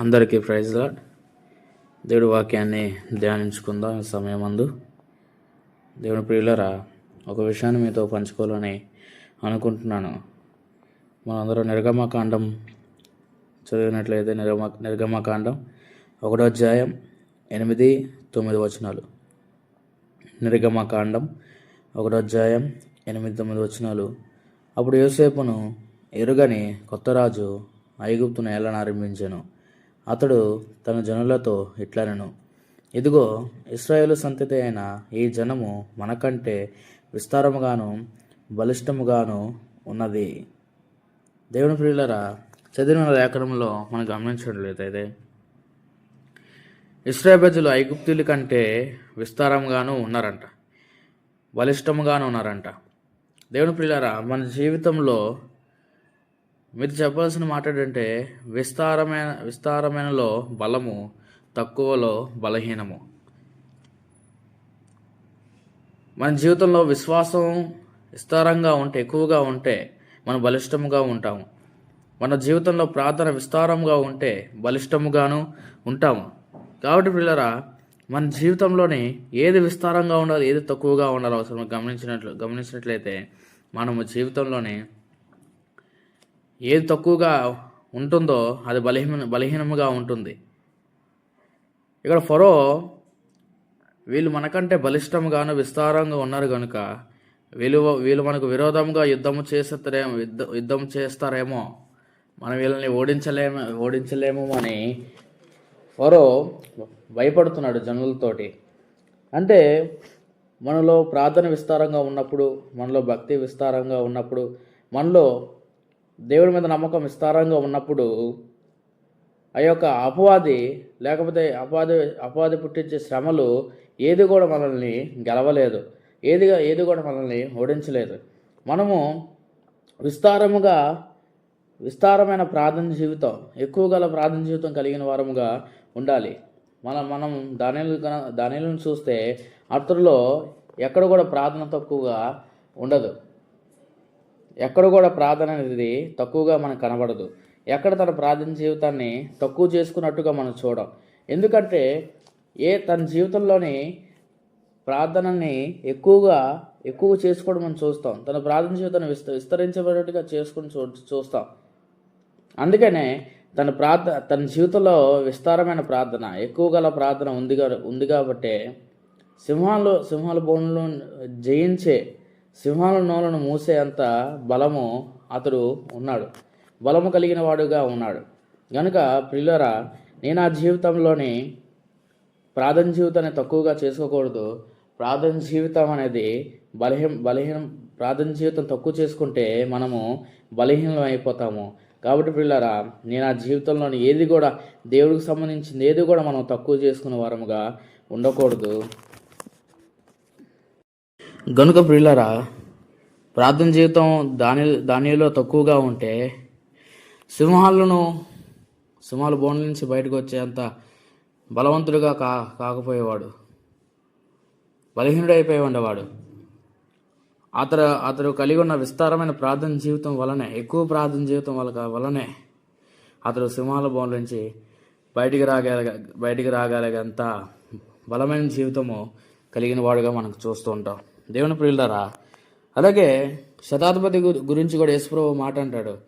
అందరికీ praise lord. దేవుడి వాక్యాన్ని ధ్యానించుకుందాం ఈ అందు దేవుని ప్రియులరా ఒక విషయాన్ని మీతో పంచుకోవాలని అనుకుంటున్నాను. మనందరం నిర్గమకాండం చదివినట్లయితే నిర్గమ నిర్గమకాండం ఒకటో అధ్యాయం ఎనిమిది తొమ్మిది వచనాలు. నిర్గమకాండం ఒకటో అధ్యాయం ఎనిమిది తొమ్మిది వచనాలు. అప్పుడు యోసేపును ఎరుగని కొత్త రాజు ఐగుప్తును ఏలనారంభించెను అతడు తన జనులతో ఇట్లనను. ఇదిగో ఇస్రాయేలు సంతతి అయిన ఈ జనము మనకంటే విస్తారముగాను బలిష్టముగాను ఉన్నది. దేవుని ప్రియులరా చదివిన లేఖనంలో మనం గమనించట్లయితే ఇస్రాయల్ ప్రజలు ఐగుప్తుల కంటే విస్తారంగాను ఉన్నారంట. బలిష్టముగాను ఉన్నారంట. దేవుని ప్రియులారా మన జీవితంలో మీరు చెప్పాల్సిన మాట ఏంటంటే విస్తారమైన విస్తారమైనలో బలము తక్కువలో బలహీనము. మన జీవితంలో విశ్వాసం విస్తారంగా ఉంటే ఎక్కువగా ఉంటే మనం బలిష్టముగా ఉంటాము. మన జీవితంలో ప్రార్థన విస్తారంగా ఉంటే బలిష్టముగాను ఉంటాము. కాబట్టి పిల్లరా మన జీవితంలోని ఏది విస్తారంగా ఉండాలి ఏది తక్కువగా ఉండాలి అవసరం గమనించినట్లు గమనించినట్లయితే మనము జీవితంలోని ఏది తక్కువగా ఉంటుందో అది బలహీన బలహీనముగా ఉంటుంది. ఇక్కడ ఫరో వీళ్ళు మనకంటే బలిష్టముగాను విస్తారంగా ఉన్నారు కనుక వీళ్ళు వీళ్ళు మనకు విరోధంగా యుద్ధము చేస్తారేమో యుద్ధ యుద్ధం చేస్తారేమో మనం వీళ్ళని ఓడించలేము ఓడించలేము అని ఫరో భయపడుతున్నాడు జనులతోటి. అంటే మనలో ప్రార్థన విస్తారంగా ఉన్నప్పుడు మనలో భక్తి విస్తారంగా ఉన్నప్పుడు మనలో దేవుడి మీద నమ్మకం విస్తారంగా ఉన్నప్పుడు ఆ యొక్క అపవాది లేకపోతే అపవాది అపవాది పుట్టించే శ్రమలు ఏది కూడా మనల్ని గెలవలేదు. ఏదిగా ఏది కూడా మనల్ని ఓడించలేదు. మనము విస్తారముగా విస్తారమైన ప్రార్థన జీవితం ఎక్కువ గల ప్రార్థన జీవితం కలిగిన వారముగా ఉండాలి. మన మనం దానిలు దానిలను చూస్తే అతడిలో ఎక్కడ కూడా ప్రార్థన తక్కువగా ఉండదు. ఎక్కడ కూడా ప్రార్థన అనేది తక్కువగా మనకు కనబడదు. ఎక్కడ తన ప్రార్థన జీవితాన్ని తక్కువ చేసుకున్నట్టుగా మనం చూడం. ఎందుకంటే ఏ తన జీవితంలోని ప్రార్థనని ఎక్కువగా ఎక్కువ చేసుకోవడం మనం చూస్తాం. తన ప్రార్థన జీవితాన్ని విస్త విస్తరించబడేట్టుగా చేసుకుని చూ చూస్తాం. అందుకనే తన ప్రార్థన తన జీవితంలో విస్తారమైన ప్రార్థన ఎక్కువ గల ప్రార్థన ఉంది ఉంది కాబట్టే సింహాలు సింహాల బోన్లు జయించే సింహాల నోలను మూసే అంత బలము అతడు ఉన్నాడు. బలము కలిగిన వాడుగా ఉన్నాడు. కనుక ప్రియులరా నేను ఆ జీవితంలోని ప్రార్థన జీవితాన్ని తక్కువగా చేసుకోకూడదు. ప్రార్థన జీవితం అనేది బలహీన బలహీనం ప్రార్థన జీవితం తక్కువ చేసుకుంటే మనము బలహీనం అయిపోతాము కాబట్టి పిల్లరా నేను ఆ జీవితంలోని ఏది కూడా దేవుడికి సంబంధించింది ఏది కూడా మనం తక్కువ చేసుకునే వారముగా ఉండకూడదు. గనుక ప్రియులరా ప్రార్థన జీవితం దాని దానిలో తక్కువగా ఉంటే సింహాలను సింహాల బోన్ల నుంచి బయటకు వచ్చేంత బలవంతుడిగా కా కాకపోయేవాడు బలహీనుడైపోయి ఉండేవాడు. అతడు అతడు కలిగి ఉన్న విస్తారమైన ప్రార్థన జీవితం వలనే ఎక్కువ ప్రార్థన జీవితం వల్ల వలనే అతడు సింహాల బోన్ల నుంచి బయటికి రాగల బయటికి రాగలిగంత బలమైన జీవితము కలిగిన వాడుగా మనకు చూస్తూ ఉంటాం. దేవుని ప్రియులరా అలాగే శతాధిపతి గురించి కూడా యేసుప్రభు మాట అంటాడు.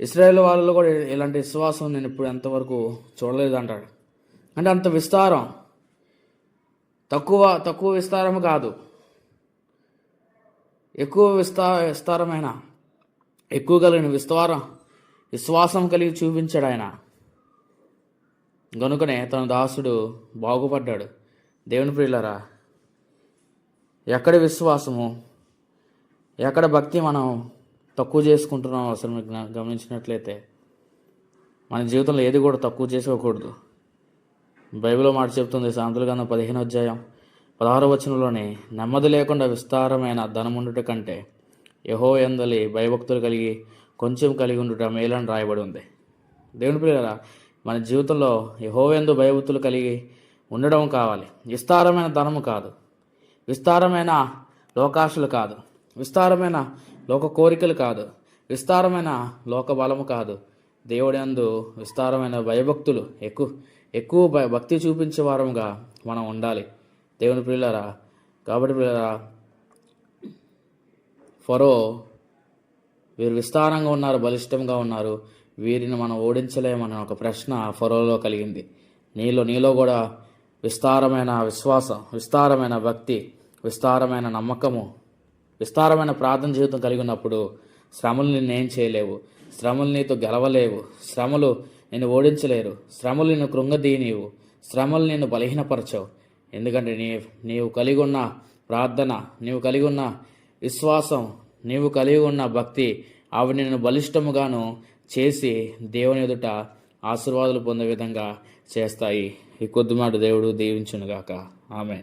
ఇస్రాయేల్ వాళ్ళలో కూడా ఇలాంటి విశ్వాసం నేను ఇప్పుడు ఎంతవరకు చూడలేదు అంటాడు అంటే అంత విస్తారం. తక్కువ తక్కువ విస్తారం కాదు. ఎక్కువ విస్తా విస్తారమైన ఎక్కువ కలిగిన విస్తారం విశ్వాసం కలిగి చూపించాడు ఆయన. గనుకనే తన దాసుడు బాగుపడ్డాడు. దేవుని ప్రియులరా ఎక్కడ విశ్వాసము? ఎక్కడ భక్తి మనం తక్కువ చేసుకుంటున్నాం అసలు మీకు గమనించినట్లయితే? మన జీవితంలో ఏది కూడా తక్కువ చేసుకోకూడదు. బైబిల్లో మాట చెప్తుంది శాంతులు గంధం పదిహేను అధ్యాయం పదహారు వచనంలోని నెమ్మది లేకుండా విస్తారమైన ధనముండుట కంటే యహో ఎందలి భయభక్తులు కలిగి కొంచెం కలిగి ఉండుట మేలని రాయబడి ఉంది. దేవుని పిల్లరా మన జీవితంలో యహోవెందు భయభక్తులు కలిగి ఉండడం కావాలి. విస్తారమైన ధనము కాదు. విస్తారమైన లోకాశలు కాదు. విస్తారమైన లోక కోరికలు కాదు. విస్తారమైన లోక బలము కాదు. దేవుడి అందు విస్తారమైన భయభక్తులు ఎక్కువ ఎక్కువ భయ- భక్తి చూపించే వారముగా మనం ఉండాలి. దేవుని పిల్లరా కాబట్టి పిల్లరా ఫరో వీరు విస్తారంగా ఉన్నారు బలిష్టంగా ఉన్నారు. వీరిని మనం ఓడించలేమన్న ఒక ప్రశ్న ఫరోలో కలిగింది. నీలో నీలో కూడా విస్తారమైన విశ్వాసం విస్తారమైన భక్తి విస్తారమైన నమ్మకము విస్తారమైన ప్రార్థన జీవితం కలిగి ఉన్నప్పుడు శ్రమలు నిన్నేం చేయలేవు. శ్రమలు నీతో గెలవలేవు. శ్రమలు నిన్ను ఓడించలేరు. శ్రమలు నిన్ను కృంగదీయనివు శ్రమలు నిన్ను బలహీనపరచవు. ఎందుకంటే నీ నీవు కలిగి ఉన్న ప్రార్థన నీవు కలిగి ఉన్న విశ్వాసం నీవు కలిగి ఉన్న భక్తి అవి నిన్ను బలిష్టముగాను చేసి దేవుని ఎదుట ఆశీర్వాదాలు పొందే విధంగా చేస్తాయి. ఈ కొద్దిమాట దేవుడు దీవించునుగాక. ఆమె